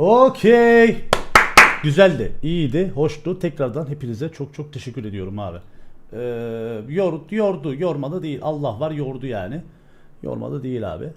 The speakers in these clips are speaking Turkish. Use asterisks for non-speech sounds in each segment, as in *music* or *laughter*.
Okey. Güzeldi, iyiydi, hoştu. Tekrardan hepinize çok çok teşekkür ediyorum abi. Ee, yor, yordu, yormadı değil. Allah var yordu yani. Yormadı değil abi.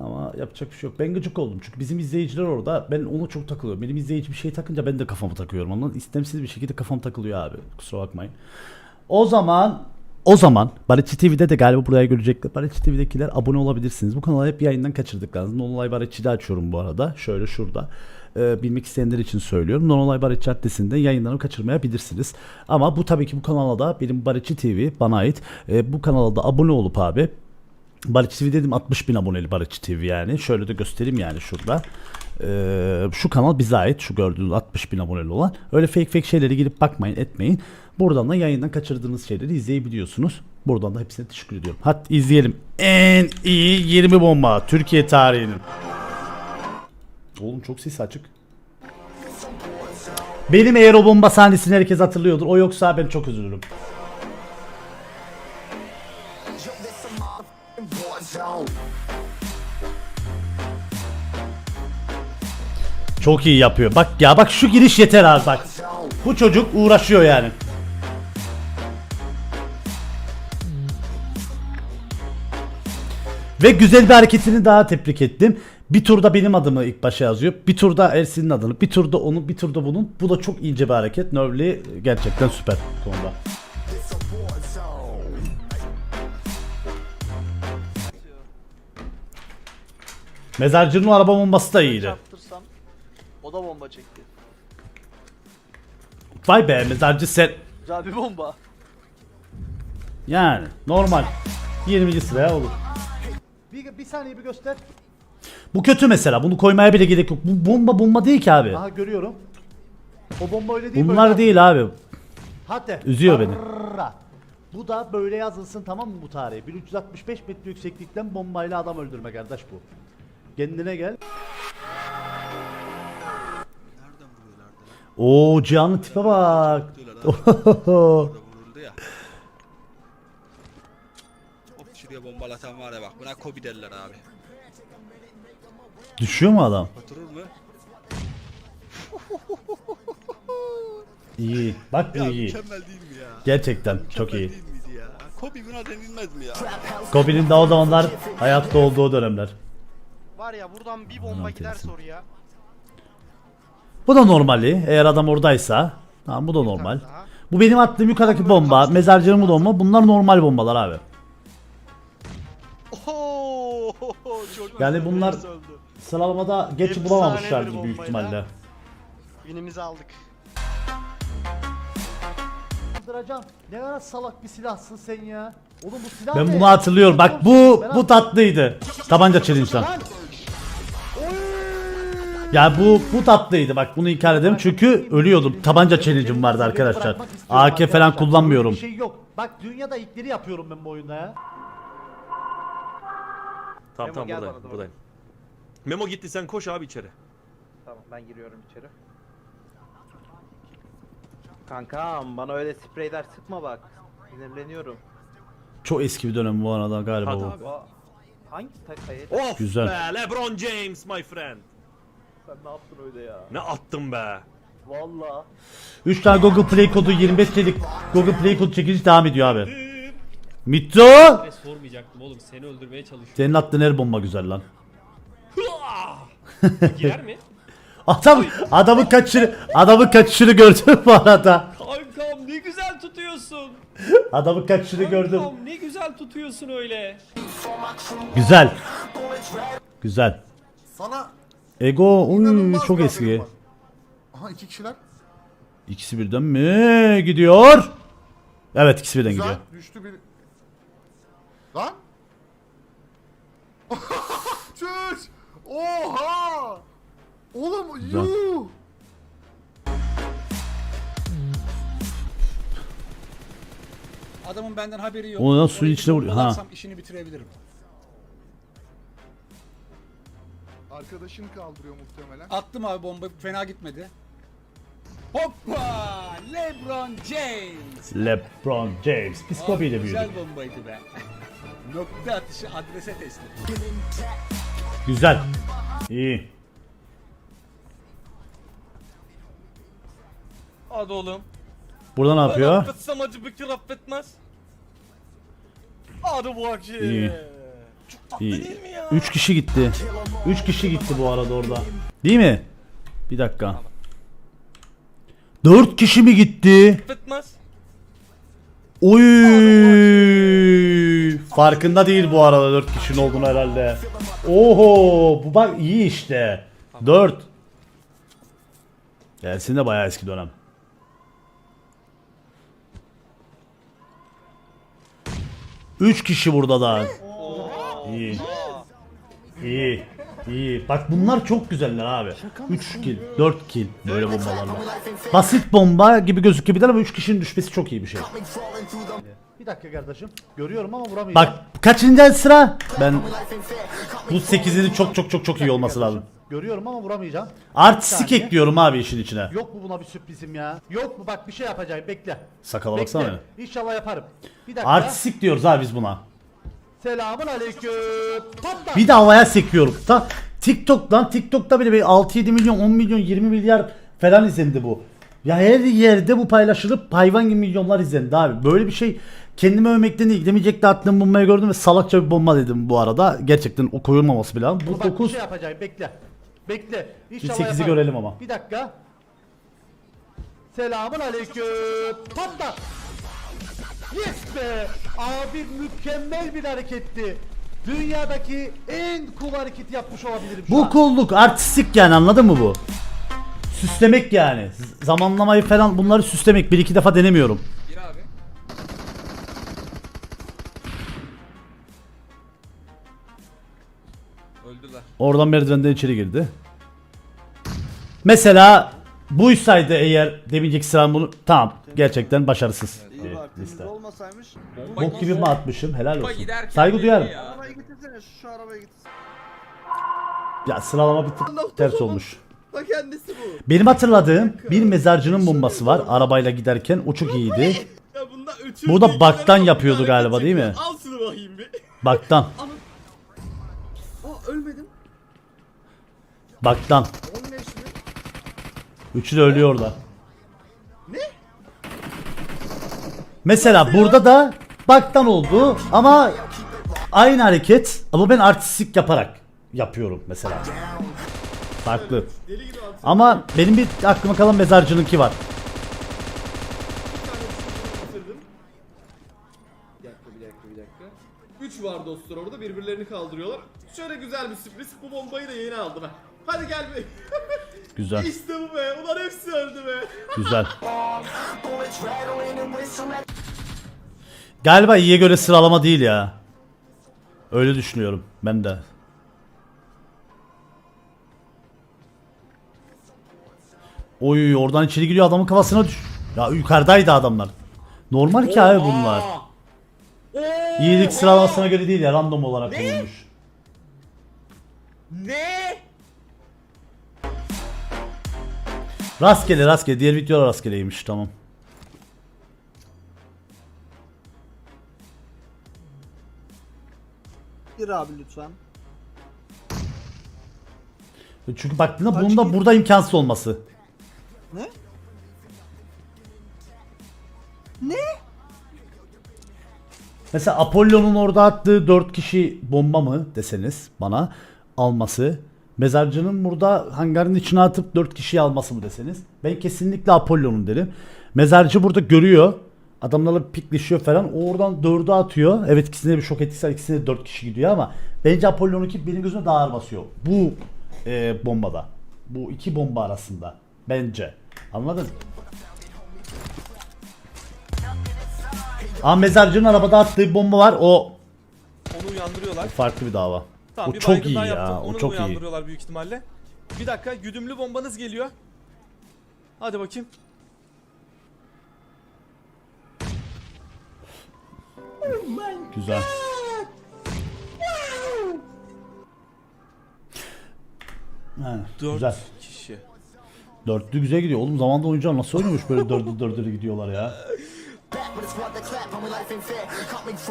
Ama yapacak bir şey yok. Ben gıcık oldum çünkü bizim izleyiciler orada. Ben onu çok takılıyorum. Benim izleyici bir şey takınca ben de kafamı takıyorum. Ondan istemsiz bir şekilde kafam takılıyor abi. Kusura bakmayın. O zaman o zaman Barışçı TV'de de galiba buraya görecekler. Barışçı TV'dekiler abone olabilirsiniz. Bu kanalı hep yayından kaçırdıklarınız. Nonolay Barışçı'da açıyorum bu arada. Şöyle şurada. Ee, bilmek isteyenler için söylüyorum. Nonolay Barışçı adresinde yayınlarımı kaçırmayabilirsiniz. Ama bu tabii ki bu kanala da benim Barışçı TV bana ait. Ee, bu kanala da abone olup abi Barış TV dedim 60 bin aboneli Barış TV yani. Şöyle de göstereyim yani şurada. Ee, şu kanal bize ait. Şu gördüğünüz 60 bin aboneli olan. Öyle fake fake şeylere girip bakmayın etmeyin. Buradan da yayından kaçırdığınız şeyleri izleyebiliyorsunuz. Buradan da hepsine teşekkür ediyorum. Hadi izleyelim. En iyi 20 bomba Türkiye tarihinin. Oğlum çok ses açık. Benim eğer o bomba sahnesini herkes hatırlıyordur. O yoksa ben çok üzülürüm. Çok iyi yapıyor. Bak ya bak şu giriş yeter abi bak. Bu çocuk uğraşıyor yani. Ve güzel bir hareketini daha tebrik ettim. Bir turda benim adımı ilk başa yazıyor. Bir turda Ersin'in adını, bir turda onun, bir turda bunun. Bu da çok ince bir hareket. Növli gerçekten süper konuda. Mezarcının araba bombası da iyiydi. O da bomba çekti. Vay be mezarcı sen. Güzel bir bomba. Yani normal. 20. sıraya olur. Bir, bir saniye bir göster. Bu kötü mesela. Bunu koymaya bile gerek yok. Bu bomba bomba değil ki abi. Aha görüyorum. O bomba öyle değil Bunlar böyle. değil abi. Hadi. Üzüyor beni. Bu da böyle yazılsın tamam mı bu tarihe? 1365 metre yükseklikten bombayla adam öldürme kardeş bu. Kendine gel. Oo Cihan'ın tipe bak. Vuruldu ya. Hop şuraya bombalatan var ya bak buna Kobe derler abi. Düşüyor mu adam? Oturur mu? İyi. Bak bu Ya iyi. mükemmel değil mi ya? Gerçekten çok Mükemmel iyi. değil miydi ya? Kobe buna denilmez mi ya? Kobe'nin de o zamanlar hayatta olduğu dönemler. Var ya buradan bir bomba Aman gider teyzesim. soruya. Bu da normali. Eğer adam oradaysa. Tamam bu da normal. Bu benim attığım yukarıdaki bomba. Mezarcının bu bomba. Bunlar normal bombalar abi. Oho, çok Yani bunlar-? Sıralamada geç Efsane bulamamışlardı bir büyük bombayla. ihtimalle. Winimizi aldık. Öldüreceğim. Ne kadar salak bir silahsın sen ya. Oğlum bu silah Ben ne? bunu hatırlıyorum. Bak bu bu tatlıydı. Tabanca challenge'dan. Ya bu bu tatlıydı. Bak bunu inkar ederim çünkü ölüyordum. Tabanca challenge'ım vardı arkadaşlar. AK falan kullanmıyorum. Bir şey yok. Bak dünyada ilkleri yapıyorum ben bu oyunda ya. Tamam Memo tamam gel buradayım, bana doğru. buradayım. Memo gitti sen koş abi içeri. Tamam ben giriyorum içeri. Kankam bana öyle spreyler sıkma bak. Sinirleniyorum. Çok eski bir dönem bu arada galiba Hadi bu. abi. Hangi takayı? Of Güzel. be LeBron James my friend. Sen ne yaptın öyle ya? Ne attın be. Valla. 3 tane Google Play kodu 25 TL'lik Google Play kodu çekilişi devam ediyor abi. Mitto! Ne sormayacaktım oğlum seni öldürmeye çalışıyorum. Senin attığın her bomba güzel lan. *laughs* Girer mi? Adam adamın kaçışını adamın kaçışını gördüm bu arada. Kankam ne güzel tutuyorsun. Adamın kaçışını gördüm. Kankam ne güzel tutuyorsun öyle. Güzel. Güzel. Sana Ego uy, inanılmaz çok bir eski. haberim var. Aha iki kişiler. İkisi birden mi gidiyor? Evet ikisi birden Güzel. gidiyor. Düştü bir. Lan. *laughs* Çüş. Oha. Oğlum Güzel. yuh. Adamın benden haberi yok. O lan suyun Orayı içine vuruyor, ha. işini bitirebilirim. Arkadaşını kaldırıyor muhtemelen. Attım abi bomba fena gitmedi. Hoppa! LeBron James. LeBron James. Psikopiyle Abi, büyüdü. Güzel bombaydı be. Nokta atışı adrese teslim. Güzel. İyi. Hadi oğlum. Burada ne yapıyor? affetsem acı bir kere affetmez. Hadi bakayım. İyi. Çok tatlı İyi. değil mi? 3 kişi gitti. 3 kişi gitti bu arada orada. Değil mi? Bir dakika. 4 kişi mi gitti? Affetmez. Oy! Farkında değil bu arada 4 kişinin olduğunu herhalde. Oho! Bu bak iyi işte. 4. Gelsin de bayağı eski dönem. Üç kişi burada da. İyi. İyi. İyi. Bak bunlar çok güzeller abi. 3 kill, 4 kill böyle bombalarla. Basit bomba gibi gözükebilir ama 3 kişinin düşmesi çok iyi bir şey. Bir dakika kardeşim. Görüyorum ama vuramayacağım. Bak kaçıncı sıra? Ben bu 8'in çok çok çok çok iyi olması lazım. Görüyorum ama vuramayacağım. Artistik saniye. ekliyorum abi işin içine. Yok mu buna bir sürprizim ya? Yok mu bak bir şey yapacağım bekle. Sakala Bekle. baksana. İnşallah yaparım. Bir dakika. Artistik diyoruz abi biz buna. Selamun aleyküm. Bir de havaya sekiyorum. Ta TikTok'tan TikTok'ta bile bir 6-7 milyon, 10 milyon, 20 milyar falan izlendi bu. Ya her yerde bu paylaşılıp hayvan gibi milyonlar izlendi abi. Böyle bir şey kendime övmekten değil. Demeyecek de attığım bombayı gördüm ve salakça bir bomba dedim bu arada. Gerçekten o koyulmaması bile lazım. Bu Bak bir 9 şey yapacağım bekle. Bekle. İnşallah 8'i yaparım. görelim ama. Bir dakika. Selamun aleyküm. Patla. Yes be. Abi mükemmel bir hareketti. Dünyadaki en cool hareketi yapmış olabilirim şu Bu an. kulluk artistik yani anladın mı bu? Süslemek yani. Z- Zamanlamayı falan bunları süslemek. Bir iki defa denemiyorum. Gir abi. Öldüler. Oradan merdivenden içeri girdi. Mesela buysaydı eğer demeyecek sıram bunu tamam gerçekten başarısız bir liste. olmasaymış. Bok gibi mi atmışım helal olsun. Saygı duyarım. Arabayı getirsene şu, şu arabayı getir. Ya sıralama bir tık ters olmuş. Benim hatırladığım bir mezarcının bombası var arabayla giderken o çok iyiydi. Ya bunda Burada değil, baktan yapıyordu galiba, değil mi? Al şunu bakayım bir. Baktan. *laughs* Aa ölmedim. Baktan. 15 mi? Üçü de ölüyor orada. Ne? Mesela burada da baktan oldu ama aynı hareket ama ben artistik yaparak yapıyorum mesela. Farklı. Deli gibi at. Ama benim bir aklıma kalan mezarcınınki var. Bir dakika bir dakika bir dakika. 3 var dostlar orada birbirlerini kaldırıyorlar. Şöyle güzel bir sürpriz. Bu bombayı da yeni aldım ha. Hadi gel be. Güzel. *laughs* işte bu be. Ulan hepsi öldü be. Güzel. Galiba iyiye göre sıralama değil ya. Öyle düşünüyorum ben de. Oy oradan içeri giriyor adamın kafasına düş. Ya yukarıdaydı adamlar. Normal ki abi bunlar. İyilik sıralamasına göre değil ya random olarak konulmuş. Ne? Rastgele rastgele diğer videolar rastgeleymiş tamam. Gir abi lütfen. Çünkü baktığında bunun da burada imkansız olması. Ne? Mesela Apollo'nun orada attığı 4 kişi bomba mı deseniz bana alması. Mezarcının burada hangarın içine atıp 4 kişiyi alması mı deseniz. Ben kesinlikle Apollo'nun derim. Mezarcı burada görüyor. Adamlarla pikleşiyor falan. O oradan 4'ü atıyor. Evet ikisine bir şok ettiyse ikisine 4 kişi gidiyor ama bence Apollo'nunki benim gözüme daha ağır basıyor. Bu e, bombada. Bu iki bomba arasında. Bence. Anladın? Ama mezarcının arabada attığı bomba var. O Onu uyandırıyorlar. farklı bir dava. Tamam, o bir çok iyi daha ya. yaptım. O Onu çok iyi. uyandırıyorlar büyük ihtimalle. Bir dakika güdümlü bombanız geliyor. Hadi bakayım. Güzel. Ha, Dört güzel. kişi. Dörtlü güzel gidiyor. Oğlum zamanda oyuncular nasıl oynuyormuş böyle dördü dördü gidiyorlar ya.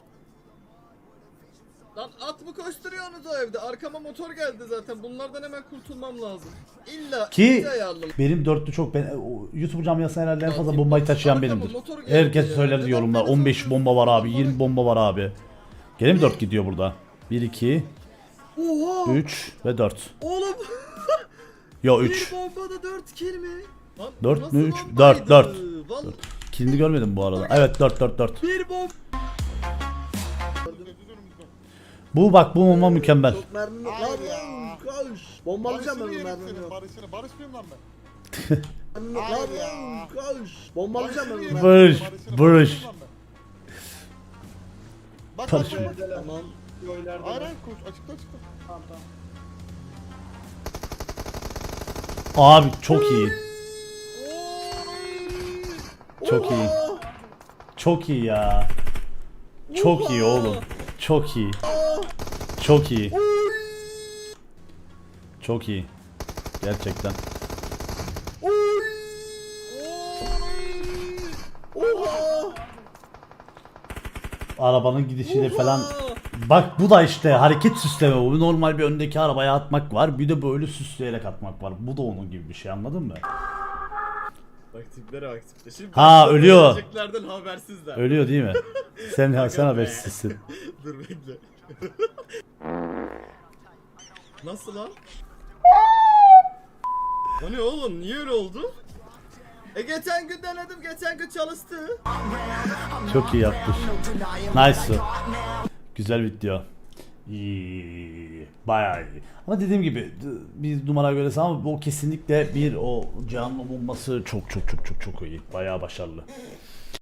*laughs* Koşturuyorsunuz o evde? Arkama motor geldi zaten. Bunlardan hemen kurtulmam lazım. İlla Ki ayarlı. benim dörtlü çok ben o YouTube camiasında herhalde en fazla bombayı taşıyan Arkama benimdir. motor geldi Herkes ya. söyler Neden yorumlar. beni 15 sanıyorsun? bomba var abi, Motoru- 20 bomba var abi. Gene mi 4 gidiyor burada? 1 2 Oha! 3 ve 4. Oğlum Yo *laughs* bir 3. bombada 4 kill mi? Lan, Dört nasıl mü, üç? bombaydı? Dört, dört. Vallahi Kilini görmedim bu arada. Evet 4 4 4. bir bomba. Bu bak bu bomba mükemmel. Çok mermim yok. Hayır Lan ya. koş. Bombalayacağım ben Barış'ını bunu yerim mermim senin. yok. Barış'ını. Barış mıyım lan ben? Mermim yok. Hayır Lan ya. koş. Bombalayacağım ben bunu Barış'ını. Barış, Barış'ını, Barış. Barış'ını lan ben. Bak Barış. bak bak. Tamam. Hayır hayır koş açıkta açıkta. Abi çok iyi. Çok iyi. Çok iyi ya. Çok iyi oğlum. Çok iyi. Çok iyi. Çok iyi. Gerçekten. Arabanın gidişiyle falan. Bak bu da işte hareket süsleme bu. Normal bir öndeki arabaya atmak var. Bir de böyle süsleyerek atmak var. Bu da onun gibi bir şey anladın mı? Bak tiplere bak tiplere. Şimdi Ha, ölüyor. Geleceklerden habersizler. Ölüyor değil mi? Sen *laughs* sen habersizsin. *laughs* Dur bekle. Nasıl lan? O ne oğlum? Niye öyle oldu? E geçen gün denedim, geçen gün çalıştı. Çok iyi yapmış. Nice. Güzel video. İyi. Bayağı iyi. Ama dediğim gibi bir numara göre ama o kesinlikle bir o canlı bulması çok çok çok çok çok iyi. Bayağı başarılı.